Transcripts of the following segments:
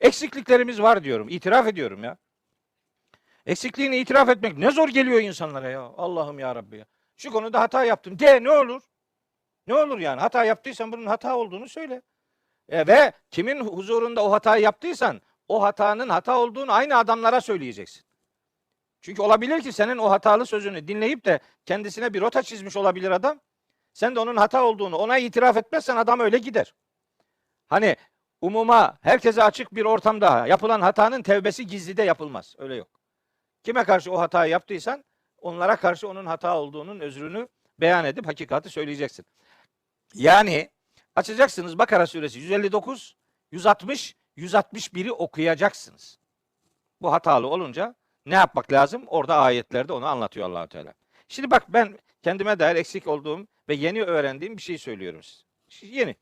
Eksikliklerimiz var diyorum. İtiraf ediyorum ya. Eksikliğini itiraf etmek ne zor geliyor insanlara ya. Allah'ım ya Rabbi ya. Şu konuda hata yaptım. De ne olur? Ne olur yani? Hata yaptıysan bunun hata olduğunu söyle. E, ve kimin huzurunda o hatayı yaptıysan o hatanın hata olduğunu aynı adamlara söyleyeceksin. Çünkü olabilir ki senin o hatalı sözünü dinleyip de kendisine bir rota çizmiş olabilir adam. Sen de onun hata olduğunu ona itiraf etmezsen adam öyle gider. Hani umuma herkese açık bir ortamda yapılan hatanın tevbesi gizlide yapılmaz. Öyle yok. Kime karşı o hatayı yaptıysan onlara karşı onun hata olduğunun özrünü beyan edip hakikati söyleyeceksin. Yani açacaksınız Bakara suresi 159, 160, 161'i okuyacaksınız. Bu hatalı olunca ne yapmak lazım? Orada ayetlerde onu anlatıyor Allahu Teala. Şimdi bak ben kendime dair eksik olduğum ve yeni öğrendiğim bir şey söylüyorum size. Yeni.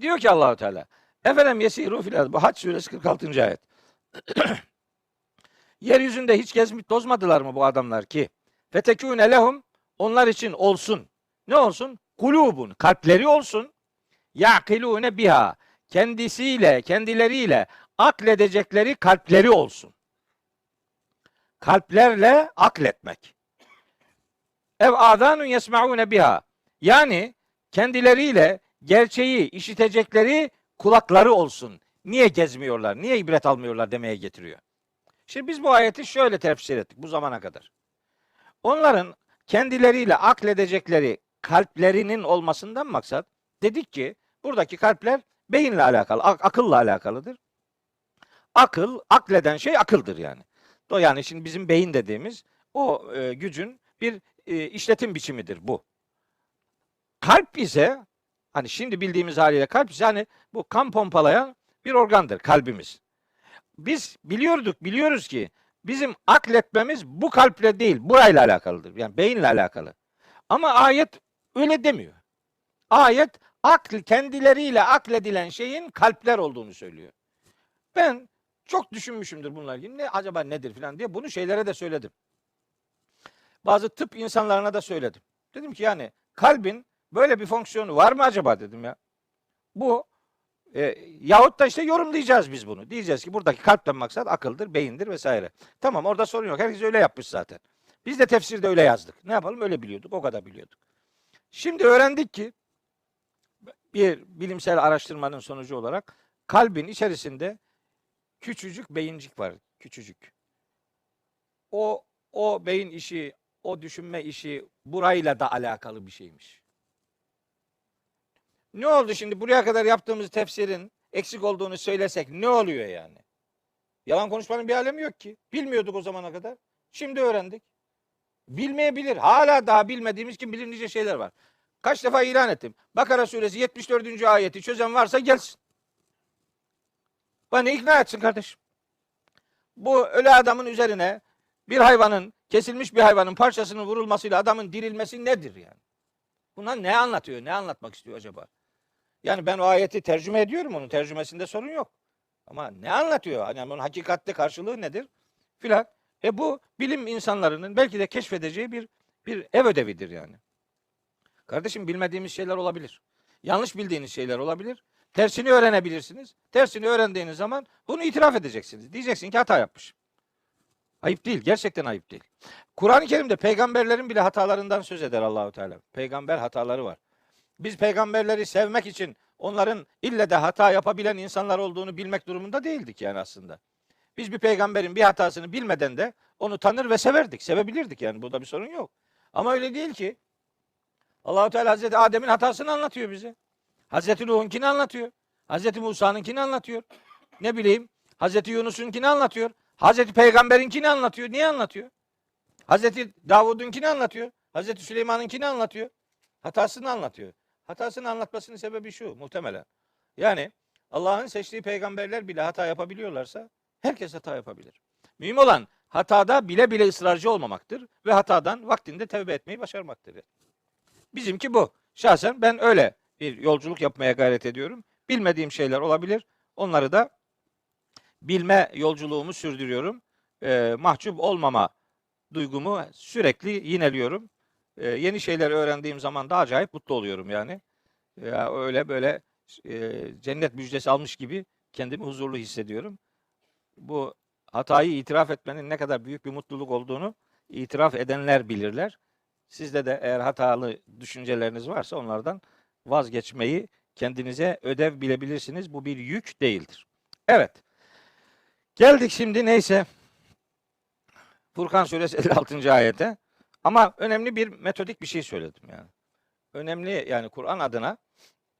Diyor ki Allahu Teala. Efendim yesiru fil bu Hac suresi 46. ayet. Yeryüzünde hiç gezmiş tozmadılar mı bu adamlar ki? Fetekûne lehum onlar için olsun. Ne olsun? Kulubun kalpleri olsun. Ya'kilûne biha kendisiyle kendileriyle akledecekleri kalpleri olsun. Kalplerle akletmek. Ev adanun yesmaune biha. Yani kendileriyle gerçeği işitecekleri kulakları olsun. Niye gezmiyorlar? Niye ibret almıyorlar demeye getiriyor. Şimdi biz bu ayeti şöyle tefsir ettik bu zamana kadar. Onların kendileriyle akledecekleri kalplerinin olmasından maksat dedik ki buradaki kalpler beyinle alakalı, ak- akılla alakalıdır. Akıl, akleden şey akıldır yani. O yani şimdi bizim beyin dediğimiz o e, gücün bir e, işletim biçimidir bu. Kalp ise hani şimdi bildiğimiz haliyle kalp hani bu kan pompalayan bir organdır kalbimiz. Biz biliyorduk, biliyoruz ki bizim akletmemiz bu kalple değil, burayla alakalıdır. Yani beyinle alakalı. Ama ayet öyle demiyor. Ayet akl kendileriyle akledilen şeyin kalpler olduğunu söylüyor. Ben çok düşünmüşümdür bunlar ilgili. Ne acaba nedir falan diye bunu şeylere de söyledim. Bazı tıp insanlarına da söyledim. Dedim ki yani kalbin böyle bir fonksiyonu var mı acaba dedim ya. Bu e, yahut da işte yorumlayacağız biz bunu. Diyeceğiz ki buradaki kalpten maksat akıldır, beyindir vesaire. Tamam orada sorun yok. Herkes öyle yapmış zaten. Biz de tefsirde öyle yazdık. Ne yapalım öyle biliyorduk. O kadar biliyorduk. Şimdi öğrendik ki bir bilimsel araştırmanın sonucu olarak kalbin içerisinde küçücük beyincik var. Küçücük. O o beyin işi, o düşünme işi burayla da alakalı bir şeymiş. Ne oldu şimdi buraya kadar yaptığımız tefsirin eksik olduğunu söylesek ne oluyor yani? Yalan konuşmanın bir alemi yok ki. Bilmiyorduk o zamana kadar. Şimdi öğrendik. Bilmeyebilir. Hala daha bilmediğimiz kim bilir nice şeyler var. Kaç defa ilan ettim. Bakara suresi 74. ayeti çözen varsa gelsin. Bana ikna etsin kardeşim. Bu ölü adamın üzerine bir hayvanın, kesilmiş bir hayvanın parçasının vurulmasıyla adamın dirilmesi nedir yani? Bunlar ne anlatıyor? Ne anlatmak istiyor acaba? Yani ben o ayeti tercüme ediyorum onun tercümesinde sorun yok. Ama ne anlatıyor? Hani onun hakikatte karşılığı nedir? Filan. E bu bilim insanlarının belki de keşfedeceği bir bir ev ödevidir yani. Kardeşim bilmediğimiz şeyler olabilir. Yanlış bildiğiniz şeyler olabilir. Tersini öğrenebilirsiniz. Tersini öğrendiğiniz zaman bunu itiraf edeceksiniz. Diyeceksin ki hata yapmış. Ayıp değil. Gerçekten ayıp değil. Kur'an-ı Kerim'de peygamberlerin bile hatalarından söz eder Allahu Teala. Peygamber hataları var. Biz peygamberleri sevmek için onların ille de hata yapabilen insanlar olduğunu bilmek durumunda değildik yani aslında. Biz bir peygamberin bir hatasını bilmeden de onu tanır ve severdik. Sevebilirdik yani. Burada bir sorun yok. Ama öyle değil ki. Allahu Teala Hazreti Adem'in hatasını anlatıyor bize. Hazreti Nuh'unkini anlatıyor. Hazreti Musa'nınnkini anlatıyor. Ne bileyim Hazreti Yunus'unkini anlatıyor. Hazreti Peygamber'inkini anlatıyor. Niye anlatıyor? Hazreti Davud'unkini anlatıyor. Hazreti Süleyman'ınkini anlatıyor. Hatasını anlatıyor. Hatasını anlatmasının sebebi şu muhtemelen. Yani Allah'ın seçtiği peygamberler bile hata yapabiliyorlarsa herkes hata yapabilir. Mühim olan hatada bile bile ısrarcı olmamaktır ve hatadan vaktinde tevbe etmeyi başarmaktır. Bizimki bu. Şahsen ben öyle bir yolculuk yapmaya gayret ediyorum. Bilmediğim şeyler olabilir. Onları da bilme yolculuğumu sürdürüyorum. Ee, mahcup olmama duygumu sürekli yineliyorum. Ee, yeni şeyler öğrendiğim zaman da acayip mutlu oluyorum yani. Ya öyle böyle e, cennet müjdesi almış gibi kendimi huzurlu hissediyorum. Bu hatayı itiraf etmenin ne kadar büyük bir mutluluk olduğunu itiraf edenler bilirler. Sizde de eğer hatalı düşünceleriniz varsa onlardan vazgeçmeyi kendinize ödev bilebilirsiniz. Bu bir yük değildir. Evet. Geldik şimdi neyse Furkan suresi 56. ayete. Ama önemli bir metodik bir şey söyledim yani. Önemli yani Kur'an adına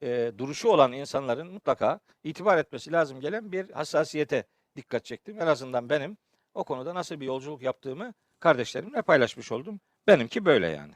e, duruşu olan insanların mutlaka itibar etmesi lazım gelen bir hassasiyete dikkat çektim. En azından benim o konuda nasıl bir yolculuk yaptığımı kardeşlerimle paylaşmış oldum. Benimki böyle yani.